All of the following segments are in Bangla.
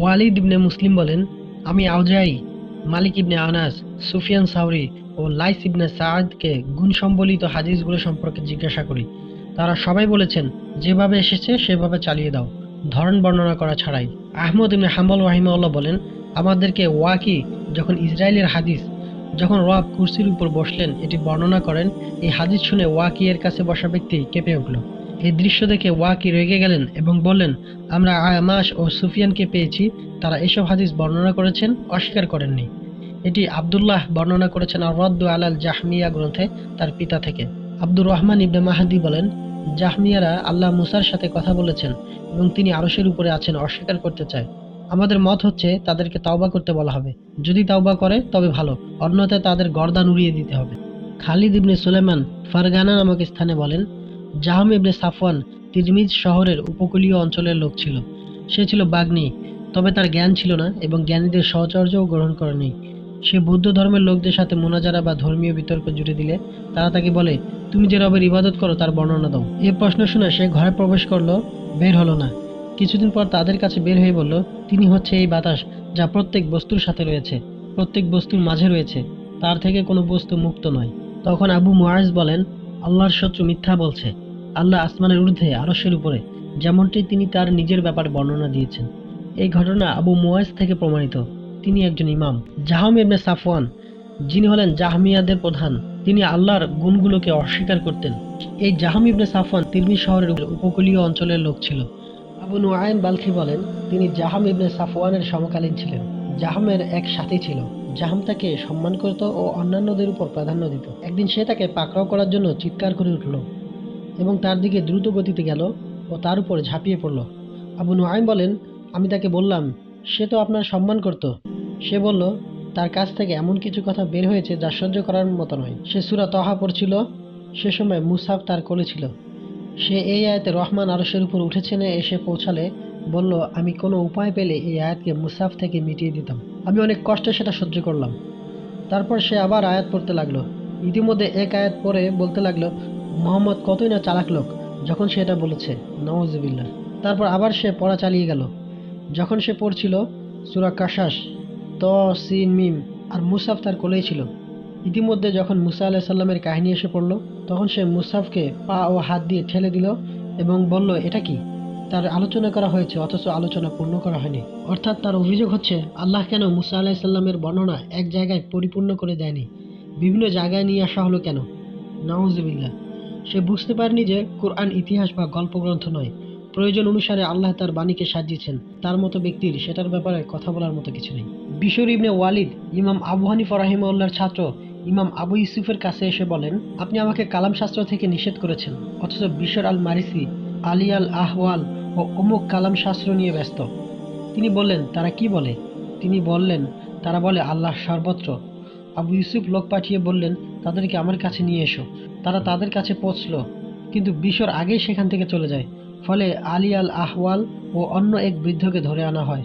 ওয়ালিদ ইবনে মুসলিম বলেন, আমি Awzai Malik ibn Anas, Sufyan Thawri ও লাইস ইবনে সাআদকে গুণ সম্বলিত হাদিসগুলো সম্পর্কে জিজ্ঞাসা করি। তারা সবাই বলেছেন, যেভাবে এসেছে, সেভাবে চালিয়ে দাও। ধরন বর্ণনা করা ছাড়াই। আহমদ ইবনে হাম্বল রাহিমাউল্লাহ বলেন, আমাদেরকে ওয়াকি যখন ইসরায়েলের হাদিস, যখন রব কুরসির উপর বসলেন, এটি বর্ণনা করেন, এই হাদিস শুনে ওয়াকি এর কাছে বসা ব্যক্তি কেঁপে উঠল। এই দৃশ্য দেখে ওয়াকি রেগে গেলেন এবং বললেন, আমরা আমাশ ও সুফিয়ানকে পেয়েছি, তারা এসব হাদিস বর্ণনা করেছেন, অস্বীকার করেননি। এটি আব্দুল্লাহ বর্ণনা করেছেন রদ্দু আলাল জাহমিয়া গ্রন্থে তার পিতা থেকে। আব্দুর রহমান ইবনে মাহাদি বলেন, জাহমিয়ারা আল্লাহ মুসার সাথে কথা বলেছেন এবং তিনি আরশের উপরে আছেন, অস্বীকার করতে চায়। আমাদের মত হচ্ছে, তাদেরকে তাওবা করতে বলা হবে। যদি তাওবা করে, তবে ভালো, অন্যথায় তাদের গর্দান উড়িয়ে দিতে হবে। খালিদ ইবনে সুলেমান ফারগানা নামক স্থানে বলেন জাহাম ইবনে সাফওয়ান তিরমিজ শহরের উপকূলীয় অঞ্চলের লোক ছিল। সে ছিল বাগ্নি তবে তার জ্ঞান ছিল না এবং জ্ঞানীদের সহচর্যও গ্রহণ করেনি। সে বৌদ্ধ ধর্মের লোকদের সাথে মোনাজারা বা ধর্মীয় বিতর্ক জুড়ে দিলে তারা তাকে বলে, তুমি যে রবের ইবাদত করো তার বর্ণনা দাও। এই প্রশ্ন শুনে সে ঘরে প্রবেশ করল, বের হলো না। কিছুদিন পর তাদের কাছে বের হয়ে বলল, তিনি হচ্ছে এই বাতাস যা প্রত্যেক বস্তুর সাথে রয়েছে, প্রত্যেক বস্তুর মাঝে রয়েছে। তার থেকে কোনো বস্তু মুক্ত নয়। তখন আবু মুআজ বলেন আল্লাহর শত্রু মিথ্যা বলছে। আল্লাহ আসমানের ঊর্ধ্বে, আরশের উপরে, যেমনটি তিনি তার নিজের ব্যাপার বর্ণনা দিয়েছেন। এই ঘটনা আবু মুয়াজ থেকে প্রমাণিত। তিনি একজন ইমাম। জাহাম ইবনে সাফওয়ান, যিনি হলেন জাহমিয়াদের প্রধান, তিনি আল্লাহর গুণগুলোকে অস্বীকার করতেন। এই জাহাম ইবনে সাফওয়ান তিরমি শহরের উপকূলীয় অঞ্চলের লোক ছিল। আবু নুআইম বালখি বলেন, তিনি জাহাম ইবনে সাফওয়ানের সমকালীন ছিলেন। জাহামের এক সাথী ছিল। জাহাম তাকে সম্মান করত ও অন্যান্যদের উপর প্রাধান্য দিত। একদিন সে তাকে পাকড়াও করার জন্য চিৎকার করে উঠল এবং তার দিকে দ্রুত গতিতে গেল ও তার উপর ঝাঁপিয়ে পড়ল। আবু নুআইম বলেন, আমি তাকে বললাম, সে তো আপনার সম্মান করত। সে বলল, তার কাছ থেকে এমন কিছু কথা বের হয়েছে যা সহ্য করার মতো নয়। সে সুরা তহা পড়ছিল, সে সময় মুসাফ তার কোলে ছিল। সে এই আয়াতে রহমান আরসের উপর উঠেছেন এসে পৌঁছালে বলল, আমি কোনো উপায় পেলে এই আয়াতকে মুসাফ থেকে মিটিয়ে দিতাম। আমি অনেক কষ্টে সেটা সহ্য করলাম। তারপর সে আবার আয়াত পড়তে লাগল। ইতিমধ্যে এক আয়াত পরে বলতে লাগল, মোহাম্মদ কতই না চালাক লোক। যখন সে এটা বলেছে নওয়াজবিল্লা তারপর আবার সে পড়া চালিয়ে গেল। যখন সে পড়ছিল সুরা কাশাস ত, সিন, মিম আর মুসাফ তার কোলেই ছিল। ইতিমধ্যে যখন মুসা আলাহ সাল্লামের কাহিনী এসে পড়ল, তখন সে মুসাফকে পা ও হাত দিয়ে ঠেলে দিল এবং বলল, এটা কি? তার আলোচনা করা হয়েছে, অথচ আলোচনা পূর্ণ করা হয়নি। অর্থাৎ তার অভিযোগ হচ্ছে, আল্লাহ কেন মুসা আলাহ সাল্লামের বর্ণনা এক জায়গায় পরিপূর্ণ করে দেয়নি? বিভিন্ন জায়গায় নিয়ে আসা হলো কেন? নাউজবিল্লা সে বুঝতে পারেনি যে কোরআন ইতিহাস বা গল্প গ্রন্থ নয়। প্রয়োজন অনুসারে আল্লাহ তার বাণীকে সাজিয়েছেন। তার মতো ব্যক্তির সেটার ব্যাপারে কথা বলার মতো কিছু নেই। বিশর ইবনে ওয়ালিদ, ইমাম আবু হানিফ রাহিমাউল্লাহর ছাত্র, ইমাম আবু ইউসুফের কাছে এসে বলেন, আপনি আমাকে কালাম শাস্ত্র থেকে নিষেধ করেছেন, অথচ বিশর আল মারিসি আলী আল আহওয়াল ও অমুক কালাম শাস্ত্র নিয়ে ব্যস্ত। তিনি বললেন, তারা কি বলে? তিনি বললেন, তারা বলে আল্লাহ সর্বত্র। আবু ইউসুফ লোক পাঠিয়ে বললেন, তাদেরকে আমার কাছে নিয়ে এসো। তারা তাদের কাছে পৌঁছল, কিন্তু বিশর আগেই সেখান থেকে চলে যায়। ফলে আলী আল আহওয়াল ও অন্য এক বৃদ্ধকে ধরে আনা হয়।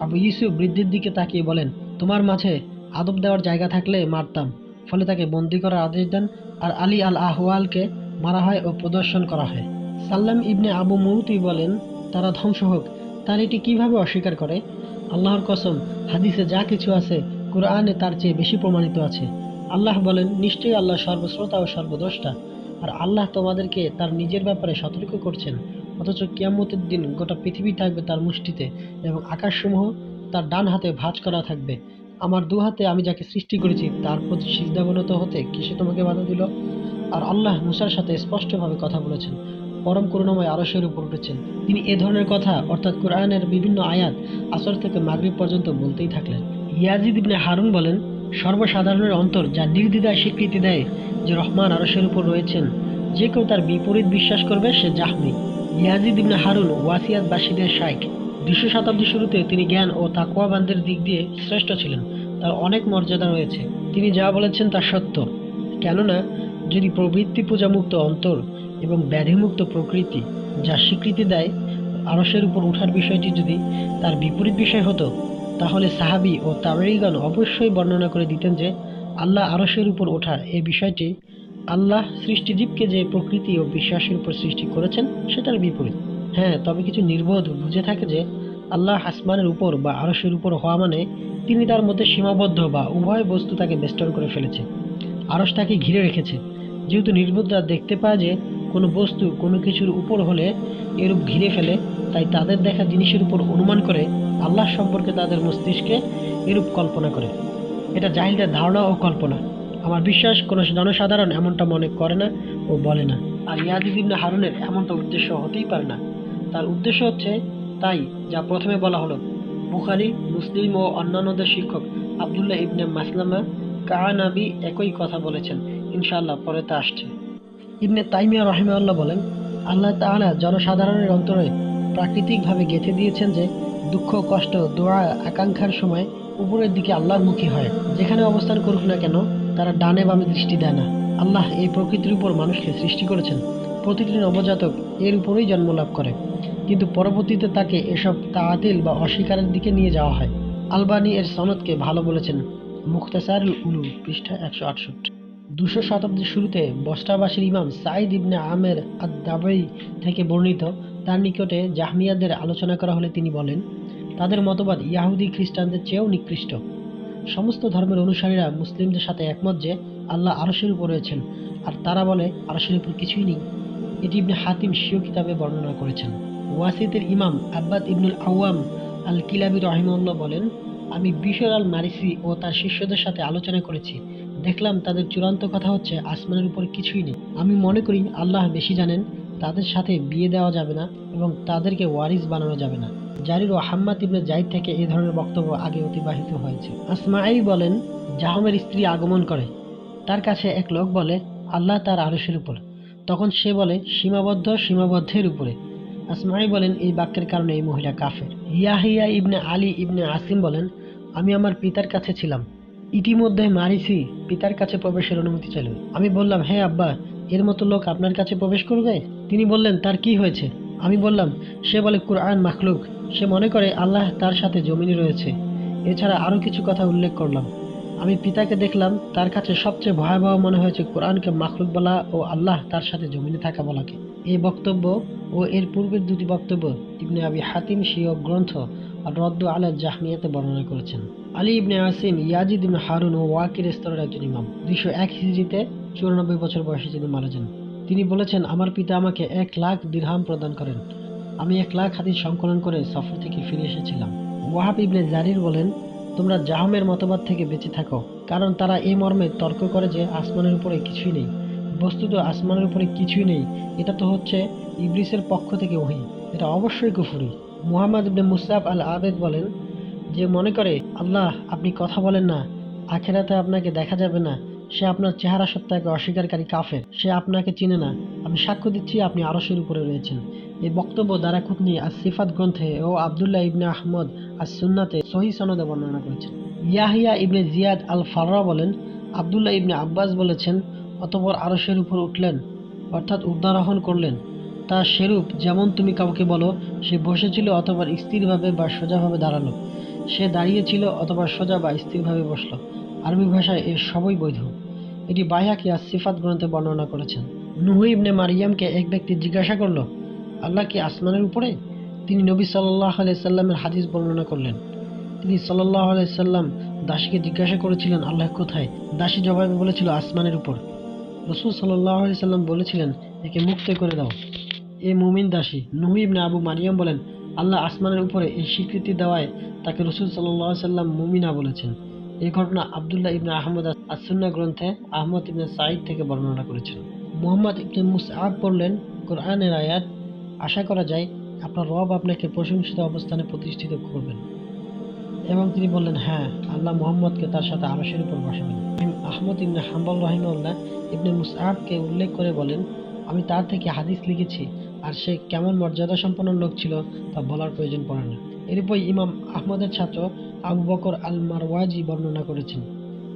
আবু ইউসুফ বৃদ্ধের দিকে তাকিয়ে বলেন, তোমার মাঝে আদব দেওয়ার জায়গা থাকলে মারতাম, ফলে তাকে বন্দি করার আদেশ দেন, আর আলী আল আহওয়ালকে মারা হয় ও প্রদর্শন করা হয়। সাল্লাম ইবনে আবু মৌতি বলেন, তারা ধ্বংস হোক, তার এটি কীভাবে অস্বীকার করে? আল্লাহর কসম, হাদিসে যা কিছু আছে, কোরআনে তার চেয়ে বেশি প্রমাণিত আছে। আল্লাহ বলেন, নিশ্চয়ই আল্লাহ সর্বশ্রোতা ও সর্বদ্রষ্টা। আর আল্লাহ তোমাদেরকে তার নিজের ব্যাপারে সতর্ক করছেন, অথচ কিয়ামতের দিন গোটা পৃথিবী থাকবে তার মুষ্টিতে এবং আকাশসমূহ তার ডান হাতে ভাঁজ করা থাকবে। আমার দু হাতে আমি যাকে সৃষ্টি করেছি, তার প্রতি সিদ্ধাবনত হতে কিসে তোমাকে বাধা দিল? আর আল্লাহ মুসার সাথে স্পষ্টভাবে কথা বলেছেন পরম করুণাময় আরশের উপর উঠেছেন। তিনি এ ধরনের কথা, অর্থাৎ কোরআনের বিভিন্ন আয়াত, আসর থেকে মাগরিব পর্যন্ত বলতেই থাকলেন। ইয়াজিদ ইবনে হারুন বলেন, সর্বসাধারণের অন্তর যা নির্দ্বিধায় স্বীকৃতি দেয় যে রহমান আরশের উপর রয়েছেন, যে কেউ তার বিপরীত বিশ্বাস করবে, সে জাহমি ইয়াজিদ ইবনে হারুন ওয়াসিয়াত বাসীদের শাইখ দুশো শতাব্দীর শুরুতে তিনি জ্ঞান ও তাকুয়াবানদের দিক দিয়ে শ্রেষ্ঠ ছিলেন, তার অনেক মর্যাদা রয়েছে। তিনি যা বলেছেন তা সত্য। কেননা, যদি প্রবৃত্তি পূজামুক্ত অন্তর এবং ব্যাধিমুক্ত প্রকৃতি যা স্বীকৃতি দেয় আরসের উপর ওঠার বিষয়টি যদি তার বিপরীত বিষয় হতো, তাহলে সাহাবি ও তাবেরিগণ অবশ্যই বর্ণনা করে দিতেন যে আল্লাহ আরসের উপর ওঠার এ বিষয়টি আল্লাহ সৃষ্টিজীবকে যে প্রকৃতি ও বিশ্বাসের উপর সৃষ্টি করেছেন সেটার বিপরীত। হ্যাঁ তবে কিছু নির্বোধ বুঝে থাকে যে আল্লাহ আসমানের উপর বা আরশের উপর হওয়া মানে তিনি তার মধ্যে সীমাবদ্ধ বা উভয় বস্তু তাকে বেষ্টন করে ফেলেছে। আরশ তাকে ঘিরে রেখেছে। যেহেতু নির্বোধরা দেখতে পায় যে কোনো বস্তু, কোনো কিছুর উপর হলে এরূপ ঘিরে ফেলে, তাই তাদের দেখা জিনিসের উপর অনুমান করে আল্লাহ সম্পর্কে তাদের মস্তিষ্কে এরূপ কল্পনা করে। এটা জাহিলদের ধারণা ও কল্পনা। আমার বিশ্বাস, কোনো জনসাধারণ এমনটা মনে করে না ও বলে না। আর ইয়াজিদ ইবনে হারুনের এমনটা উদ্দেশ্য হতেই পারে না। তার উদ্দেশ্য হচ্ছে তাই যা প্রথমে বলা হলো। বুখারি, মুসলিম ও অন্যান্যদের শিক্ষক আবদুল্লাহ ইবনে মাসলামা কানাবি একই কথা বলেছেন। ইনশাআল্লাহ পরে তা আসছে। ইবনে তাইমিয়া রহিমাল্লাহ বলেন, আল্লাহ তাআলা জনসাধারণের অন্তরে প্রাকৃতিকভাবে গেঁথে দিয়েছেন যে, দুঃখ, কষ্ট, দোয়া, আকাঙ্ক্ষার সময় উপরের দিকে আল্লাহর মুখী হয়। যেখানে অবস্থান করুক না কেন, তারা ডানে বামে দৃষ্টি দেয় না। আল্লাহ এই প্রকৃতির উপর মানুষকে সৃষ্টি করেছেন। প্রতিটি নবজাতক এর উপরেই জন্ম লাভ করে। কিন্তু পরবর্তীতে তাকে এসব তাআতিল বা অস্বীকারের দিকে নিয়ে যাওয়া হয়। আলবানি এর সনদকে ভালো বলেছেন মুখতাসার উলু পৃষ্ঠা একশো আটষট্টি। দুশো শতাব্দীর শুরুতে বস্ত্রাবাসীর ইমাম সাইদ ইবনে আমের আদ দাবাই থেকে বর্ণিত, তার নিকটে জাহমিয়াদের আলোচনা করা হলে তিনি বলেন, তাদের মতবাদ ইয়াহুদি খ্রিস্টানদের চেয়েও নিকৃষ্ট। সমস্ত ধর্মের অনুসারীরা মুসলিমদের সাথে একমত যে আল্লাহ আরশের উপর রয়েছেন, আর তারা বলে আরশের উপর কিছুই নেই। এটি ইবনে হাতিম শিও কিতাবে বর্ণনা করেছেন। ওয়াসিদের ইমাম আব্বাদ ইবনুল আওয়াম আল কিলাবি রহিমউল্লাহ বলেন, আমি বিশর আল মারিসি ও তার শিষ্যদের সাথে আলোচনা করেছি। দেখলাম তাদের চূড়ান্ত কথা হচ্ছে আসমানের উপর কিছুই নেই। আমি মনে করি আল্লাহ বেশি জানেন, তাদের সাথে বিয়ে দেওয়া যাবে না এবং তাদেরকে ওয়ারিস বানানো যাবে না। জারির ও হাম্মাদ ইবনে জাইদ থেকে এই ধরনের বক্তব্য আগে অতিবাহিত হয়েছে। আসমাই বলেন, জাহমের স্ত্রী আগমন করে। তার কাছে এক লোক বলে, আল্লাহ তার আরশের উপর। তখন সে বলে, সীমাবদ্ধ সীমাবদ্ধের উপরে। আসমাই বলেন, এই বাক্যের কারণে এই মহিলা কাফের। ইয়াহিয়া ইবনে আলী ইবনে আসিম বলেন, আমি আমার পিতার কাছে ছিলাম। ইতিমধ্যে মারিসি পিতার কাছে প্রবেশের অনুমতি চাইল। আমি বললাম হ্যাঁ আব্বা, এর মতো লোক আপনার কাছে প্রবেশ করবে? তিনি বললেন, তার কি হয়েছে? আমি বললাম, সে বলে কুরআন মাখলুক। সে মনে করে আল্লাহ তার সাথে জমিনে রয়েছে। এছাড়া আরও কিছু কথা উল্লেখ করলাম। আমি পিতাকে দেখলাম, তার কাছে সবচেয়ে ভয়াবহ মনে হয়েছে কোরআনকে মাখলুক বলা ও আল্লাহ তার সাথে জমিনে থাকা বলাকে। এই বক্তব্য ও এর পূর্বের দুটি বক্তব্য ইবনে আবি হাতিম শিও গ্রন্থ রদ্দু আলা জাহমিয়াতে বর্ণনা করেছেন। Ali ibn Asim Yazid ibn Harun ও ওয়াকির স্তরের একজন ইমাম। দুইশো এক হিজড়িতে চুরানব্বই বছর বয়সে তিনি মারা যান, তিনি বলেছেন, আমার পিতা আমাকে এক লাখ দিরহাম প্রদান করেন। আমি এক লাখ হাদিস সংকলন করে সফর থেকে ফিরে এসেছিলাম। ওয়াহাব ইবনে জারির বলেন, তোমরা জাহামের মতবাদ থেকে বেঁচে থাকো, কারণ তারা এই মর্মে তর্ক করে যে আসমানের উপরে কিছুই নেই। বস্তুত আসমানের উপরে কিছুই নেই। এটা তো হচ্ছে ইবলিসের পক্ষ থেকে ওহি। এটা অবশ্যই কুফুরি। মুহাম্মদ ইবনে মুসাফ আল আবেদ বলেন যে মনে করে, আল্লাহ, আপনি কথা বলেন না, আখেরাতে আপনাকে দেখা যাবে না, সে আপনার চেহারা সত্যাকে অস্বীকারী কাফের, সে আপনাকে চিনে না। আমি সাক্ষ্য দিচ্ছি, আপনি আরশের উপরে রয়েছেন। এই বক্তব্য দ্বারা কুতনি আর সিফাত গ্রন্থে ও আবদুল্লাহ ইবনে আহমদ আর সুন্নাতে সহি সনদে বর্ণনা করেছেন। ইয়াহিয়া ইবনে জিয়াদ আল ফাররা বলেন, আবদুল্লাহ ইবনে আব্বাস বলেছেন, অতপর আরশের উপর উঠলেন, অর্থাৎ উদ্ধারোহণ করলেন। তা সেরূপ যেমন তুমি কাউকে বলো, সে বসেছিল অথবা স্থিরভাবে বা সোজাভাবে দাঁড়াল। সে দাঁড়িয়েছিল অথবা সোজা বা স্থিরভাবে বসল। আরবি ভাষায় এর সবই বৈধ। এটি বাইহাকি আর সিফাত গ্রন্থে বর্ণনা করেছেন। নুহু ইবনে মারিয়ামকে এক ব্যক্তি জিজ্ঞাসা করল, আল্লাহ কি আসমানের উপরে? তিনি নবী সাল্লাহ সাল্লামের হাদিস বর্ণনা করলেন। তিনি সাল্লাহ সাল্লাম দাসীকে জিজ্ঞাসা করেছিলেন, আল্লাহ কোথায়? দাসী জবাবে বলেছিল, আসমানের উপর। রসুল সাল্লাহ সাল্লাম বলেছিলেন, একে মুক্ত করে দাও। এ মুমিন দাসী নুহু ইবনে আবু মারিয়াম বলেন, আল্লাহ আসমানের উপরে এই স্বীকৃতি দেওয়ায় তাকে রসুল সাল্লাহ সাল্লাম মুমিনা বলেছেন। এই ঘটনা আবদুল্লাহ ইবনে আহমদ আসুন্না গ্রন্থে আহমদ ইবনে সাঈদ থেকে বর্ণনা করেছেন। মোহাম্মদ ইবনে মুসআব বললেন, কোরআনের আয়াত, আশা করা যায় আপনার রব আপনাকে প্রশংসিত অবস্থানে প্রতিষ্ঠিত করবেন। এবং তিনি বললেন হ্যাঁ আল্লাহ মোহাম্মদকে তার সাথে আরশের উপর বসাবেন। আহমদ ইবনে হাম্বল রহিমউল্লাহ ইবনে মুসআবকে উল্লেখ করে বলেন, আমি তার থেকে হাদিস লিখেছি, আর সে কেমন মর্যাদা সম্পন্ন লোক ছিল তা বলার প্রয়োজন পড়ে না। এরপর ইমাম আহমদের ছাত্র আবু বকর আল মারওয়াজি বর্ণনা করেছেন।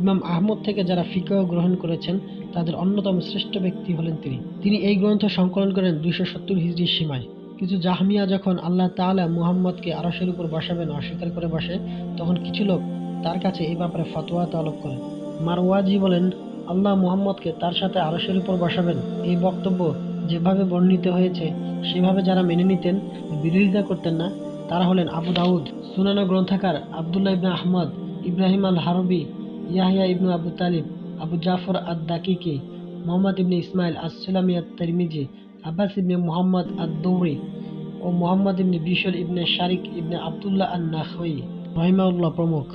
ইমাম আহমদ থেকে যারা ফিকহ গ্রহণ করেছেন, তাদের অন্যতম শ্রেষ্ঠ ব্যক্তি হলেন তিনি। তিনি এই গ্রন্থ সংকলন করেন দুইশো সত্তর হিজড়ির সীমায়। কিছু জাহমিয়া যখন আল্লাহ তাআলা মুহাম্মদকে আরশের উপর বসাবেন অস্বীকার করে বসে, তখন কিছু লোক তার কাছে এই ব্যাপারে ফতোয়া তলব করে। মারওয়াজি বলেন, আল্লাহ মুহাম্মদকে তার সাথে আরশের উপর বসাবেন। এই বক্তব্য যেভাবে বর্ণিত হয়েছে, সেভাবে যারা মেনে নিতেন, বিরোধিতা করতেন না। তারা হলেন আবু দাউদ, সুনানা গ্রন্থাকার আবদুল্লাহ ইবনা আহমদ, ইব্রাহিম আল হারবি ইয়াহিয়া ইবনু আবু তালিব, আবু জাফর আদ দাকিকি মোহাম্মদ ইবনে ইসমাইল আসসালামি আত তিরমিজি আব্বাস ইবনে মোহাম্মদ আদ দৌরি ও মোহাম্মদ ইবনে বিশর ইবনে শারিক ইবনে আবদুল্লাহ আন নাখই রহিমাউল্লাহ প্রমুখ।